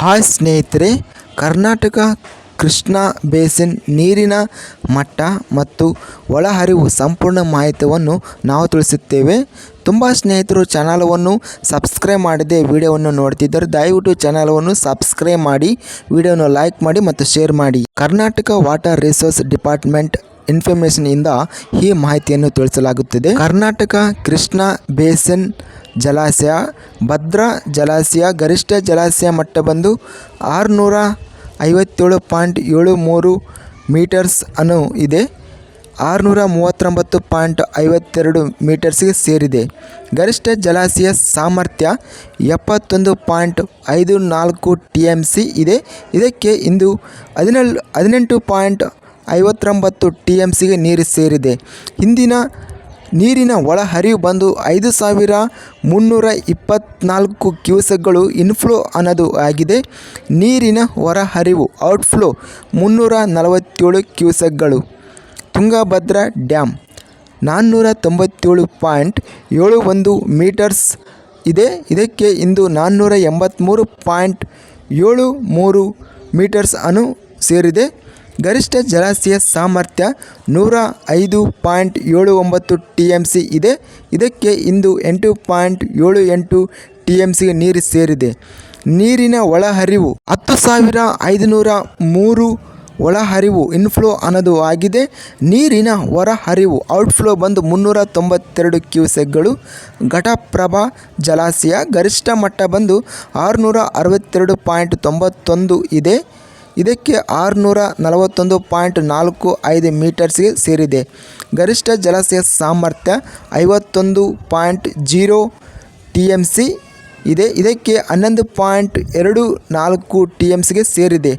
Hi ಸ್ನೇಹಿತರೆ, Karnataka Krishna basin ನೀರಿನ ಮಟ್ಟ ಮತ್ತು ಒಳಹರಿವು ಸಂಪೂರ್ಣ ಮಾಹಿತಿಯನ್ನು ನಾವು ತಿಳಿಸುತ್ತೇವೆ. ತುಂಬ ಸ್ನೇಹಿತರು ಚಾನಲವನ್ನು ಸಬ್ಸ್ಕ್ರೈಬ್ ಮಾಡದೆ ವಿಡಿಯೋವನ್ನು ನೋಡ್ತಿದ್ದರೆ ದಯವಿಟ್ಟು ಚಾನಲವನ್ನು ಸಬ್ಸ್ಕ್ರೈಬ್ ಮಾಡಿ ವಿಡಿಯೋನ ಲೈಕ್ ಮಾಡಿ ಮತ್ತು ಶೇರ್ ಮಾಡಿ. Karnataka water resource department information ಇಂದ ಈ ಮಾಹಿತಿಯನ್ನು ತಿಳಿಸಲಾಗುತ್ತದೆ. ಕರ್ನಾಟಕ ಕೃಷ್ಣಾ ಬೇಸಿನ್ ಜಲಾಶಯ, ಭದ್ರಾ ಜಲಾಶಯ, ಗರಿಷ್ಠ ಜಲಾಶಯ ಮಟ್ಟ ಬಂದು ಆರುನೂರ ಐವತ್ತೇಳು ಪಾಯಿಂಟ್ ಏಳು ಮೂರು ಮೀಟರ್ಸ್ ಅನ್ನು ಇದೆ. ಆರುನೂರ ಮೂವತ್ತೊಂಬತ್ತು ಪಾಯಿಂಟ್ ಐವತ್ತೆರಡು ಮೀಟರ್ಸ್ಗೆ ಸೇರಿದೆ. ಗರಿಷ್ಠ ಜಲಾಶಯ ಸಾಮರ್ಥ್ಯ ಎಪ್ಪತ್ತೊಂದು ಪಾಯಿಂಟ್ ಐದು ನಾಲ್ಕು ಟಿ ಎಂ ಸಿ ಇದೆ. ಇದಕ್ಕೆ ಇಂದು ಹದಿನೇಳು ಹದಿನೆಂಟು ಪಾಯಿಂಟ್ ಐವತ್ತೊಂಬತ್ತು ಟಿ ಎಂ ಸಿಗೆ ನೀರು ಸೇರಿದೆ. ಇಂದಿನ ನೀರಿನ ಒಳಹರಿವು ಬಂದು ಐದು ಸಾವಿರ ಮುನ್ನೂರ ಇಪ್ಪತ್ತ್ನಾಲ್ಕು ಕ್ಯೂಸೆಕ್ಗಳು ಇನ್ಫ್ಲೋ ಅನ್ನೋದು ಆಗಿದೆ. ನೀರಿನ ಹೊರಹರಿವು ಔಟ್ಫ್ಲೋ ಮುನ್ನೂರ ನಲವತ್ತೇಳು ಕ್ಯೂಸೆಕ್ಗಳು. ತುಂಗಭದ್ರಾ ಡ್ಯಾಮ್ ನಾನ್ನೂರ ತೊಂಬತ್ತೇಳು ಪಾಯಿಂಟ್ ಏಳು ಒಂದು ಮೀಟರ್ಸ್ ಇದೆ. ಇದಕ್ಕೆ ಇಂದು ನಾನ್ನೂರ ಎಂಬತ್ತ್ಮೂರು ಪಾಯಿಂಟ್ ಏಳು ಮೂರು ಮೀಟರ್ಸ್ ಅನ್ನು ಸೇರಿದೆ. ಗರಿಷ್ಠ ಜಲಾಶಯ ಸಾಮರ್ಥ್ಯ ನೂರ ಐದು ಪಾಯಿಂಟ್ ಏಳು ಒಂಬತ್ತು ಟಿ ಎಂ ಸಿ ಇದೆ. ಇದಕ್ಕೆ ಇಂದು ಎಂಟು ಪಾಯಿಂಟ್ ಏಳು ಎಂಟು ಟಿ ಎಂ ಸಿಗೆ ನೀರು ಸೇರಿದೆ. ನೀರಿನ ಒಳಹರಿವು ಹತ್ತು ಸಾವಿರ ಐದುನೂರ ಮೂರು ಒಳಹರಿವು ಇನ್ಫ್ಲೋ ಅನ್ನೋದು ಆಗಿದೆ. ನೀರಿನ ಹೊರಹರಿವು ಔಟ್ಫ್ಲೋ ಬಂದು ಮುನ್ನೂರ ತೊಂಬತ್ತೆರಡು ಕ್ಯೂಸೆಕ್ಗಳು. ಘಟಪ್ರಭಾ ಜಲಾಶಯ ಗರಿಷ್ಠ ಮಟ್ಟ ಬಂದು ಆರುನೂರ ಅರವತ್ತೆರಡು ಪಾಯಿಂಟ್ ತೊಂಬತ್ತೊಂದು ಇದೆ. ಇದಕ್ಕೆ ಆರುನೂರ ನಲವತ್ತೊಂದು ಪಾಯಿಂಟ್ ನಾಲ್ಕು ಐದು ಮೀಟರ್ಸ್ಗೆ ಸೇರಿದೆ. ಗರಿಷ್ಠ ಜಲಾಶಯ ಸಾಮರ್ಥ್ಯ ಐವತ್ತೊಂದು point zero T M C ಇದೆ. ಇದಕ್ಕೆ ಹನ್ನೊಂದು ಪಾಯಿಂಟ್ ಎರಡು ನಾಲ್ಕು ಟಿ ಎಂ ಸಿಗೆ ಸೇರಿದೆ.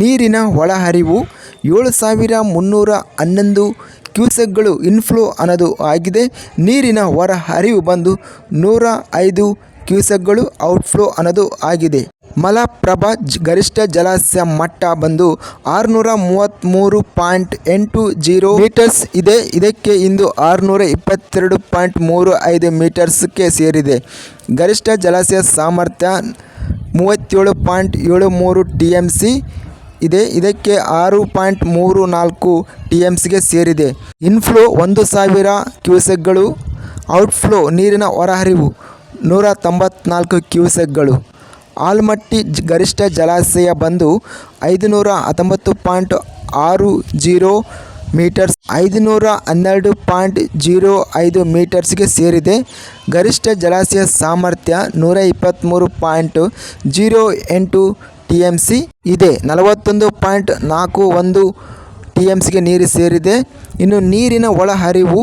ನೀರಿನ ಒಳಹರಿವು ಏಳು ಸಾವಿರ ಮುನ್ನೂರ ಹನ್ನೊಂದು ಕ್ಯೂಸೆಕ್ಗಳು ಇನ್ಫ್ಲೋ ಅನ್ನೋದು ಆಗಿದೆ. ನೀರಿನ ಹೊರಹರಿವು ಬಂದು ನೂರ ಐದು ಕ್ಯೂಸೆಕ್ಗಳು ಔಟ್ಫ್ಲೋ ಅನ್ನೋದು ಆಗಿದೆ. ಮಲಪ್ರಭಾ ಗರಿಷ್ಠ ಜಲಾಶಯ ಮಟ್ಟ ಬಂದು ಆರುನೂರ ಮೂವತ್ತ್ಮೂರು ಪಾಯಿಂಟ್ ಎಂಟು ಜೀರೋ ಮೀಟರ್ಸ್ ಇದೆ. ಇದಕ್ಕೆ ಇಂದು ಆರುನೂರ ಇಪ್ಪತ್ತೆರಡು ಪಾಯಿಂಟ್ ಮೂರು ಐದು ಮೀಟರ್ಸ್ಗೆ ಸೇರಿದೆ. ಗರಿಷ್ಠ ಜಲಾಶಯ ಸಾಮರ್ಥ್ಯ ಮೂವತ್ತೇಳು ಪಾಯಿಂಟ್ ಏಳು ಮೂರು ಟಿ ಎಂ ಸಿ ಇದೆ. ಇದಕ್ಕೆ ಆರು ಪಾಯಿಂಟ್ ಮೂರು ನಾಲ್ಕು ಟಿ ಎಂ ಸಿಗೆ ಸೇರಿದೆ. ಇನ್ಫ್ಲೋ ಒಂದು ಸಾವಿರ ಕ್ಯೂಸೆಕ್ಗಳು, ಔಟ್ಫ್ಲೋ ನೀರಿನ ಹೊರಹರಿವು ನೂರ ತೊಂಬತ್ನಾಲ್ಕು ಕ್ಯೂಸೆಕ್ಗಳು. ಆಲ್ಮಟ್ಟಿ ಗರಿಷ್ಠ ಜಲಾಶಯ ಬಂದು ಐದುನೂರ ಹತ್ತೊಂಬತ್ತು ಪಾಯಿಂಟ್ ಆರು ಜೀರೋ ಮೀಟರ್ಸ್, ಐದುನೂರ ಹನ್ನೆರಡು ಪಾಯಿಂಟ್ ಜೀರೋ ಐದು ಮೀಟರ್ಸ್ಗೆ ಸೇರಿದೆ. ಗರಿಷ್ಠ ಜಲಾಶಯ ಸಾಮರ್ಥ್ಯ ನೂರ ಇಪ್ಪತ್ತ್ಮೂರು ಪಾಯಿಂಟ್ ಜೀರೋ ಎಂಟು ಟಿ ಎಂ ಸಿ ಇದೆ. ನಲವತ್ತೊಂದು ಪಾಯಿಂಟ್ ನಾಲ್ಕು ಒಂದು ಟಿ ಎಂ ಸಿಗೆ ನೀರು ಸೇರಿದೆ. ಇನ್ನು ನೀರಿನ ಒಳಹರಿವು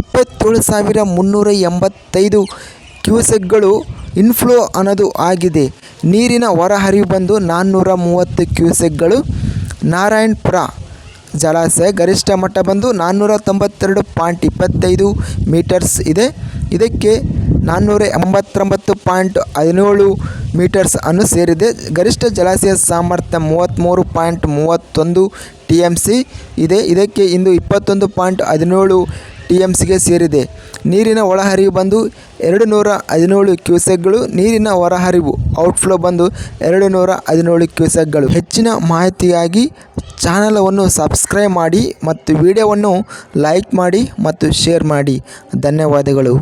ಇಪ್ಪತ್ತೇಳು ಸಾವಿರ ಮುನ್ನೂರ ಎಂಬತ್ತೈದು ಕ್ಯೂಸೆಕ್ಗಳು ಇನ್ಫ್ಲೋ ಅನ್ನೋದು ಆಗಿದೆ. ನೀರಿನ ಹೊರಹರಿವು ಬಂದು ನಾನ್ನೂರ ಮೂವತ್ತು ಕ್ಯೂಸೆಕ್ಗಳು. ನಾರಾಯಣಪುರ ಜಲಾಶಯ ಗರಿಷ್ಠ ಮಟ್ಟ ಬಂದು ನಾನ್ನೂರ ತೊಂಬತ್ತೆರಡು ಪಾಯಿಂಟ್ ಇಪ್ಪತ್ತೈದು ಮೀಟರ್ಸ್ ಇದೆ. ಇದಕ್ಕೆ ನಾನ್ನೂರ ಎಂಬತ್ತೊಂಬತ್ತು ಪಾಯಿಂಟ್ ಹದಿನೇಳು ಮೀಟರ್ಸ್ ಅನ್ನು ಸೇರಿದೆ. ಗರಿಷ್ಠ ಜಲಾಶಯ ಸಾಮರ್ಥ್ಯ ಮೂವತ್ತ್ಮೂರು ಪಾಯಿಂಟ್ ಮೂವತ್ತೊಂದು ಟಿ ಎಂ ಸಿ ಇದೆ. ಇದಕ್ಕೆ ಇಂದು ಇಪ್ಪತ್ತೊಂದು ಪಾಯಿಂಟ್ ಹದಿನೇಳು ಟಿ ಎಂ ಸಿಗೆ ಸೇರಿದೆ. ನೀರಿನ ಒಳಹರಿವು ಬಂದು ಎರಡು ನೂರ ಹದಿನೇಳು ಕ್ಯೂಸೆಕ್ಗಳು ನೀರಿನ ಹೊರಹರಿವು ಔಟ್ಫ್ಲೋ ಬಂದು ಎರಡು ನೂರ ಹದಿನೇಳು ಕ್ಯೂಸೆಕ್ಗಳು. ಹೆಚ್ಚಿನ ಮಾಹಿತಿಯಾಗಿ ಚಾನಲವನ್ನು ಸಬ್ಸ್ಕ್ರೈಬ್ ಮಾಡಿ ಮತ್ತು ವಿಡಿಯೋವನ್ನು ಲೈಕ್ ಮಾಡಿ ಮತ್ತು ಶೇರ್ ಮಾಡಿ. ಧನ್ಯವಾದಗಳು.